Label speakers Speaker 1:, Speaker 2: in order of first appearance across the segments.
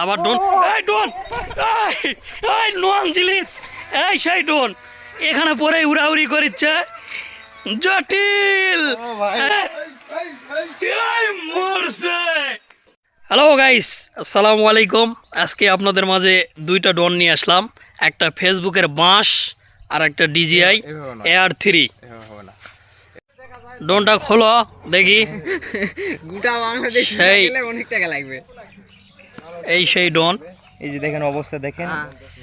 Speaker 1: আবার ডোন। এই ডোন এই নোয়াং জিলিস এই সেই ডোন এখানে পরে উড়াউড়ি করিচ্ছে। জটিল। এই মরছে। হ্যালো গাইস আসসালামু আলাইকুম। আজকে আপনাদের মাঝে দুইটা ডন নিয়ে আসলাম। একটা ফেসবুকের বাঁশ আর একটা ডিজিআই এয়ার থ্রি। ডোনটা খোলো দেখি।
Speaker 2: গোটা বাংলাদেশ
Speaker 1: সেই-
Speaker 2: অনেক টাকা লাগবে।
Speaker 1: এই সেই ডন।
Speaker 3: এই যে দেখেন অবস্থা দেখেন।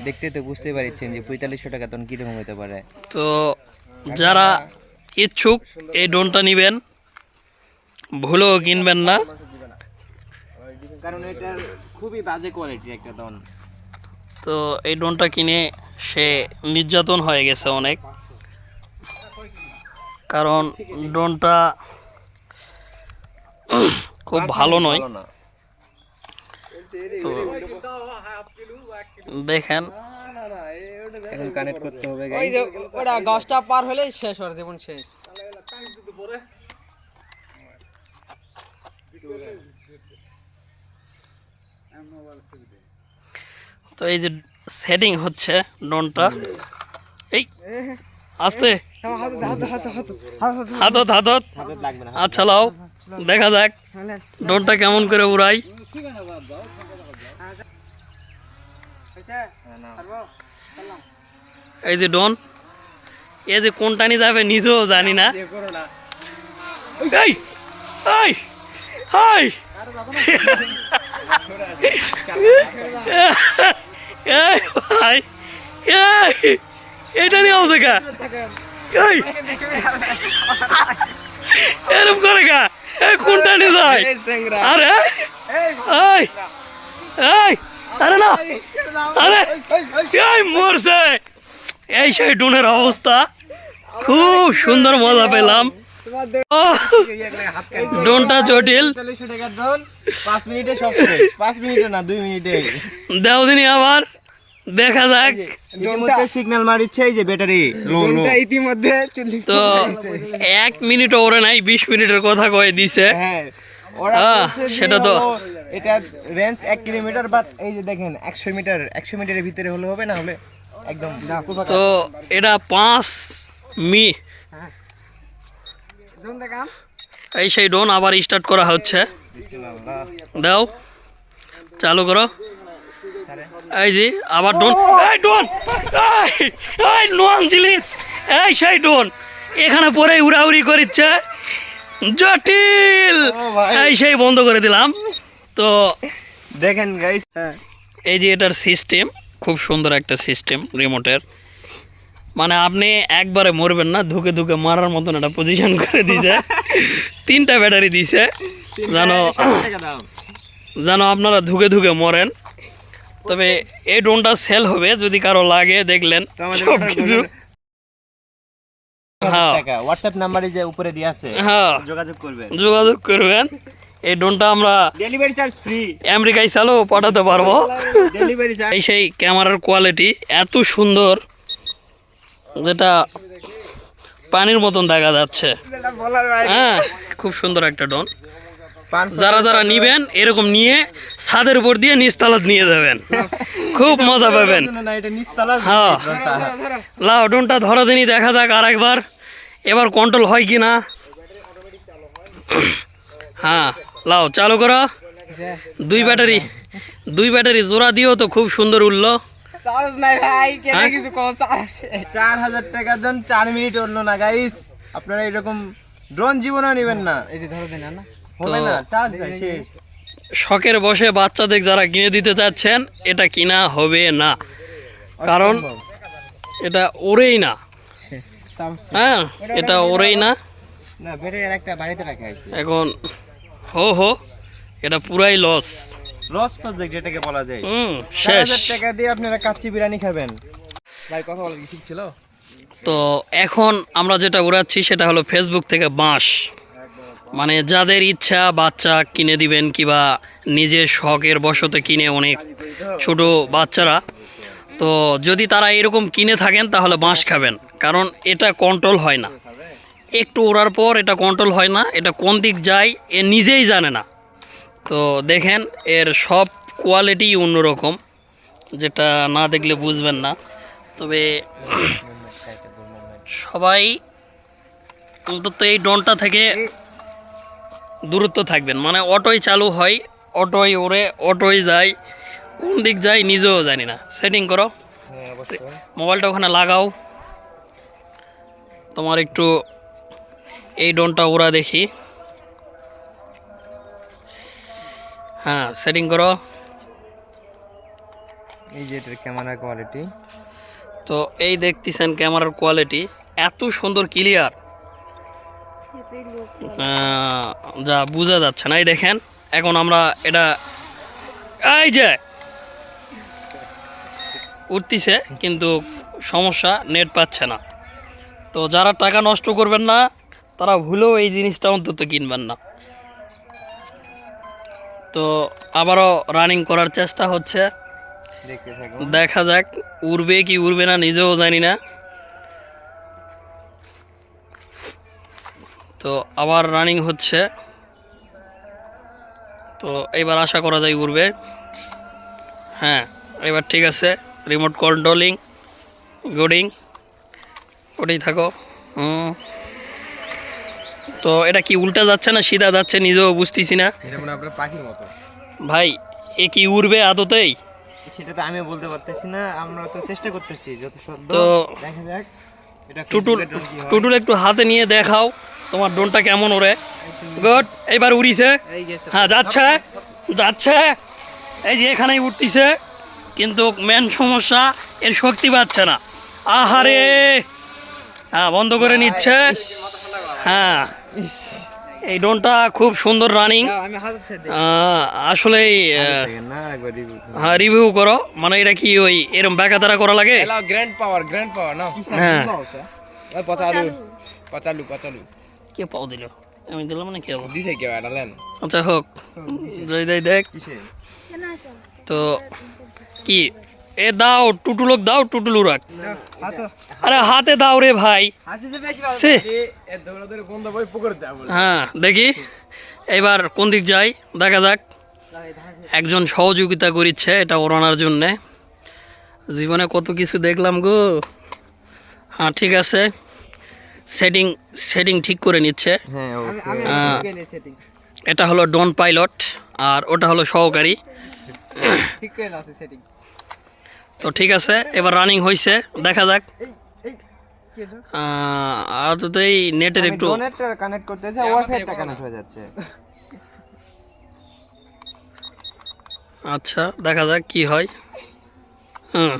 Speaker 3: দেখতে তো বুঝতে পারছেন যে পঁয়তাল্লিশশো টাকা তখন কীরকম হতে পারে।
Speaker 1: তো যারা ইচ্ছুক এই ড্রোনটা নেবেন ভুলেও কিনবেন না।
Speaker 3: কারণ এটার খুবই বাজে কোয়ালিটির একটা দন
Speaker 1: তো এই ড্রোনটা কিনে সে নির্যাতন হয়ে গেছে অনেক। কারণ ড্রোনটা খুব ভালো নয়। তো দেখেন।
Speaker 3: এখন কানেক্ট করতে হবে
Speaker 2: ওই
Speaker 3: গাইস
Speaker 2: যে ওটা দশটা পার হলে শেষ ওর জীবন শেষ।
Speaker 1: তো এই যে সেটিং হচ্ছে ড্রোনটা। এই আস্তে। হাতত হাতত আচ্ছা লাও। দেখা যাক। ড্রোনটা কেমন করে উড়াই। এই যে ডন এ যে কোনটা নিয়ে যাবে নিজেও জানি না। এটা নিয়ে কা এই এরকম করে এই কোনটা নিয়ে যায়? আরে এই এই। আরে না। আরে। এই মরছে। এই সেই ডুনের অবস্থা। খুব সুন্দর মজা পেলাম। ডোনটা জটিল।
Speaker 3: পঁয়তাল্লিশশো টাকার দন পাঁচ মিনিটে সব শেষ। পাঁচ মিনিটে না দুই মিনিটে।
Speaker 1: দেও দিনই আবার। দেখা যাক।
Speaker 3: ইতিমধ্যে সিগন্যাল মারিচ্ছে এই যে ব্যাটারি লো লো
Speaker 2: ইতিমধ্যে
Speaker 1: তো এক মিনিট ওরে নাই বিশ মিনিটের কথা কয়ে দিছে।
Speaker 3: হ্যাঁ।
Speaker 1: সেটা তো-
Speaker 3: এটা রেঞ্জ এক কিলোমিটার বাট এই যে দেখেন একশো মিটার একশো মিটারের ভিতরে হলে হবে না হলে? একদম।
Speaker 1: তো এটা পাঁচ মি এই সেই ডোন আবার স্টার্ট করা হচ্ছে। দাও। চালু করো। এই যে আবার ডোন এই ডোন এই এই নোয়াং জিলিস এই সেই ডোন এখানে পরে উড়াউড়ি করিচ্ছে। জটিল! এই সেই বন্ধ করে দিলাম। তো
Speaker 3: দেখেন গাইস
Speaker 1: এই যে এটার সিস্টেম খুব সুন্দর একটা সিস্টেম রিমোটের মানে আপনি একবারে মরবেন না ধুকে ধুকে মারার মতন একটা পজিশন করে দিছে। তিনটা ব্যাটারি দিছে। জানো যেন আপনারা ধুকে ধুকে মরেন। তবে এই ড্রোনটা সেল হবে যদি কারও লাগে দেখলেন। সব কিছু। হ্যাঁ
Speaker 3: হোয়াটসঅ্যাপ নাম্বারে যে উপরে আছে
Speaker 1: হ্যাঁ।
Speaker 3: যোগাযোগ করবেন।
Speaker 1: যোগাযোগ করবেন। এই ড্রোনটা আমরা
Speaker 3: ডেলিভারি চার্জ ফ্রি
Speaker 1: আমেরিকায় চালেও পাঠাতে পারব।
Speaker 3: ডেলিভারি চার্জ
Speaker 1: এই সেই ক্যামেরার কোয়ালিটি এত সুন্দর যেটা পানির মতন দেখা যাচ্ছে। হ্যাঁ খুব সুন্দর একটা ড্রোন। যারা যারা নিবেন এরকম নিয়ে ছাদের উপর দিয়ে নিচতলাত নিয়ে যাবেন। খুব মজা পাবেন।
Speaker 3: না
Speaker 1: হ্যাঁ।
Speaker 2: ধরো।
Speaker 1: লাও ড্রোনটা ধরো দিনই দেখা যাক আর একবার এবার কন্ট্রোল হয় কি না? হ্যাঁ লাও চালু করো। দুই ব্যাটারি দুই ব্যাটারি জোড়া দিও তো খুব সুন্দর উঠল।
Speaker 2: চার্জ নাই ভাই কেন
Speaker 1: হ্যাঁ?
Speaker 2: কিছু কম চার্জ
Speaker 3: চার হাজার টাকার জন্য চার মিনিট উঠল না গাইস আপনারা এরকম ড্রোন জীবনেও নেবেন না।
Speaker 2: যে ধরো দেন না?
Speaker 3: হবে না চার্জ নাই শেষ।
Speaker 1: শখের বসে বাচ্চাদের যারা কিনে দিতে চাচ্ছেন এটা কিনা হবে না। কারণ এটা ওরেই না। হ্যাঁ এটা ওরেই না।
Speaker 3: না ব্যাটারি আর একটা বাড়িতে রাখা আছে
Speaker 1: এখন হো হো এটা পুরাই লস
Speaker 3: লস প্রজেক্ট যেটাকে বলা যায়।
Speaker 1: হুম শেষ
Speaker 3: হাজার টাকা দিয়ে আপনারা কাচ্চি বিরিয়ানি খাবেন।
Speaker 2: ভাই কথা বলা ঠিক ছিল?
Speaker 1: তো এখন আমরা যেটা উড়াচ্ছি সেটা হলো ফেসবুক থেকে বাঁশ। মানে যাদের ইচ্ছা বাচ্চা কিনে দিবেন কিবা নিজের শখের বশতে কিনে অনেক ছোট বাচ্চারা, তো যদি তারা এরকম কিনে থাকেন তাহলে বাঁশ খাবেন, কারণ এটা কন্ট্রোল হয় না। একটু ওড়ার পর এটা কন্ট্রোল হয় না, এটা কোন দিক যায় এ নিজেই জানে না। তো দেখেন এর সব কোয়ালিটি অন্যরকম, যেটা না দেখলে বুঝবেন না। তবে সবাই অন্তত এই ড্রোনটা থেকে দূরত্ব থাকবেন। মানে অটোই চালু হয় অটোই ওরে অটোই যায় কোন দিক যায় নিজেও জানি না। সেটিং করো।
Speaker 3: হ্যাঁ
Speaker 1: মোবাইলটা ওখানে লাগাও। তোমার একটু এই ডোনটা ওরা দেখি। হ্যাঁ সেটিং করো।
Speaker 3: এই যে এটার ক্যামেরা কোয়ালিটি
Speaker 1: তো এই দেখতেছেন ক্যামেরার কোয়ালিটি এত সুন্দর ক্লিয়ার যা বোঝা যাচ্ছে না। এই দেখেন এখন আমরা এটা এই যে উঠতিছে কিন্তু সমস্যা নেট পাচ্ছে না। তো যারা টাকা নষ্ট করবেন না তারা ভুলেও এই জিনিসটা অন্তত কিনবেন না। তো আবারও রানিং করার চেষ্টা হচ্ছে। দেখা যাক উড়বে কি উড়বে না নিজেও জানি না। তো আবার রানিং হচ্ছে। তো এবার আশা করা যায় উড়বে হ্যাঁ এবার ঠিক আছে। রিমোট কন্ট্রোলিং গুডিং ওটাই থাকো। হুম। তো এটা কি উল্টা যাচ্ছে না সিধা যাচ্ছে নিজেও বুঝতেছি না।
Speaker 2: পাখির মতো।
Speaker 1: ভাই এ কি উড়বে আদতেই?
Speaker 3: সেটা তো আমি বলতে পারতেছি না আমরা তো চেষ্টা করতেছি যত
Speaker 1: তো
Speaker 3: দেখা যাক। এটা
Speaker 1: টুটুল। টুটুল একটু হাতে নিয়ে দেখাও। তোমার ড্রোনটা কেমন ওরে? গুড এইবার উড়িছে। হ্যাঁ যাচ্ছে। যাচ্ছে। এই যে এখানেই উঠতিছে। কিন্তু মেন সমস্যা এর শক্তি পাচ্ছে না। আহারে! হ্যাঁ বন্ধ করে নিচ্ছে। হ্যাঁ। এই ড্রোনটা খুব সুন্দর রানিং
Speaker 3: করুন।
Speaker 1: হ্যাঁ রিভিউ করো। মানে এটা কি ওই এরম ব্যাকাতারা করা লাগে?
Speaker 2: গ্র্যান্ড পাওয়ার গ্র্যান্ড পাওয়ার না
Speaker 1: হ্যাঁ।
Speaker 2: পচালু পচালু পচালু।
Speaker 1: কে পাও দিল? আমি দিলাম না কে
Speaker 2: দিছে কেউ এটা লেন?
Speaker 1: আচ্ছা হোক যাই দেখ দেখ। তো কি? এ দাও টুটুলোক দাও টুটুলু রাখ আরে হাতে দাও রে ভাই। সে হ্যাঁ দেখি। এবার কোন দিক যাই? দেখা যাক। একজন সহযোগিতা করিচ্ছে এটা ওড়ানোর জন্যে। জীবনে কত কিছু দেখলাম গো। হ্যাঁ ঠিক আছে। সেটিং সেটিং ঠিক করে নিচ্ছে।
Speaker 3: হ্যাঁ
Speaker 1: এটা হলো ডন পাইলট আর ওটা হলো সহকারী। তো ঠিক আছে এবার রানিং হয়েছে দেখা যাক। আর তো এই নেটের একটু
Speaker 3: কানেক্ট করতেছে ওয়াইফাইটা কানেক্ট হয়ে যাচ্ছে।
Speaker 1: আচ্ছা দেখা যাক কি হয়। হুম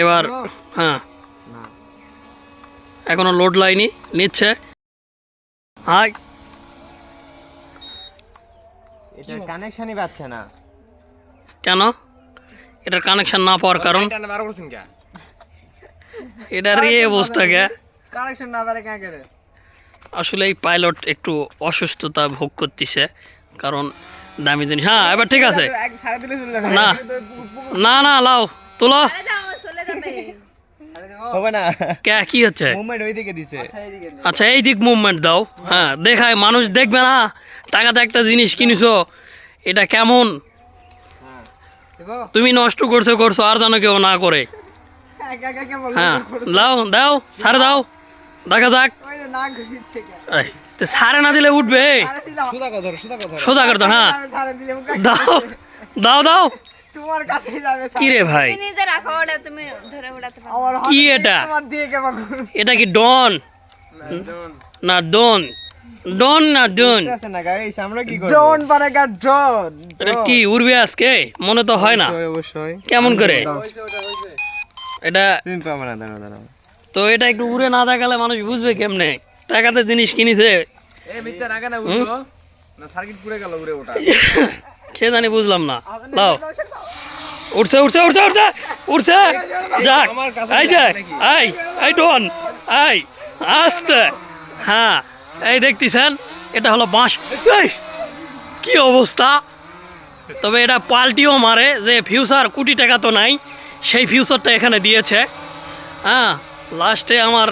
Speaker 1: এবার হ্যাঁ।
Speaker 3: না
Speaker 1: এখনও লোড লাইনি নিচ্ছে। হাই
Speaker 3: এটার কানেকশনই পাচ্ছে না।
Speaker 1: কেন? এটার কানেকশন না পাওয়ার কারণ?
Speaker 2: এটা
Speaker 1: এই অবস্থা কে?
Speaker 2: কানেকশন না পারে কে করে?
Speaker 1: আসলে এই পাইলট একটু অসুস্থতা ভোগ করতেছে কারণ দামি জিনিস। হ্যাঁ এবার ঠিক আছে। না না না লাও তুলো।
Speaker 3: হবে না?
Speaker 1: কে কি হচ্ছে?
Speaker 3: মুভমেন্ট ওইদিকে দিছে।
Speaker 1: আচ্ছা এই দিক মুভমেন্ট দাও। হ্যাঁ দেখায় মানুষ দেখবে না। টাকাতে একটা জিনিস কিনেছো এটা কেমন? তুমি নষ্ট করছ করছ আর যেন কেউ না করে। হ্যাঁ দাও দাও ছাড়ে দাও। দেখা যাক।
Speaker 2: ওই যে না ঘুরছে কে
Speaker 1: এই, তো ছাড়ে না দিলে উঠবে সোজা করতো হ্যাঁ। দাও দাও দাও।
Speaker 2: তোমার কাছেই যাবে
Speaker 1: কি রে ভাই?
Speaker 4: তুমি নিজে রাখো ওটা তুমি ধরে উড়াতে পারো।
Speaker 2: আমার
Speaker 1: কি এটা?
Speaker 2: তোমার দিয়ে কেমন
Speaker 1: এটা কি ডন? না ডন। ডন। না ডন?
Speaker 3: আছে না গাইস আমরা কি করব?
Speaker 2: ড্রোন পারেগা ড্রোন।
Speaker 1: এটা কি উড়বে আজকে? মনে তো হয় না।
Speaker 3: অবশ্যই,
Speaker 1: কেমন করে? এটা
Speaker 3: দাঁড়াও দাঁড়াও।
Speaker 1: তো এটা একটু উড়ে না দেখালে মানুষ বুঝবে কেমনে? টাকাতে জিনিস কিনেছে।
Speaker 2: না উঠল না সার্কিট পুড়ে গেল উড়ে ওটা।
Speaker 1: সে জানি বুঝলাম না। লাও। উঠছে উঠছে উঠছে উঠছে উঠছে যাক
Speaker 2: আমার
Speaker 1: এই যে? এই এই ডন এই আস্তে। হ্যাঁ এই দেখতেছেন এটা হলো বাঁশ। এই, কি অবস্থা? তবে এটা পাল্টিও মারে যে ফিউচার কোটি টাকা তো নাই সেই ফিউচারটা এখানে দিয়েছে। হ্যাঁ লাস্টে আমার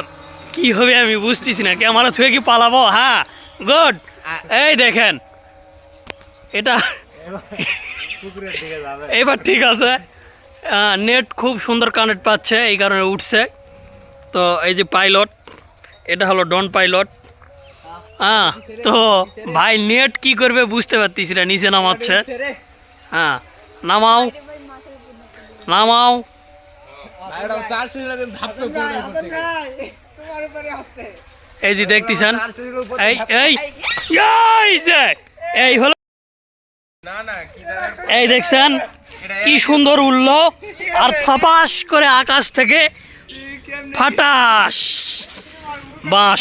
Speaker 1: কি হবে আমি বুঝতেছি না। ক্যামেরা ছুঁয়ে কি পালাবো? হ্যাঁ গুড এই দেখেন এটা এবার ঠিক আছে। নেট খুব সুন্দর কানেক্ট পাচ্ছে, এই কারণে উঠছে। তো এই যে পাইলট এটা হলো ডন পাইলট হ্যাঁ তো ভাই নেট কি করবে বুঝতে পারতিস না, নিচে নামাচ্ছে। হ্যাঁ নামাও। নামাও। এই যে দেখতেছেন, এই এই এই হলো? এই দেখছেন কি সুন্দর উঠল আর ফাপাস করে আকাশ থেকে ফাটাস। বাঁশ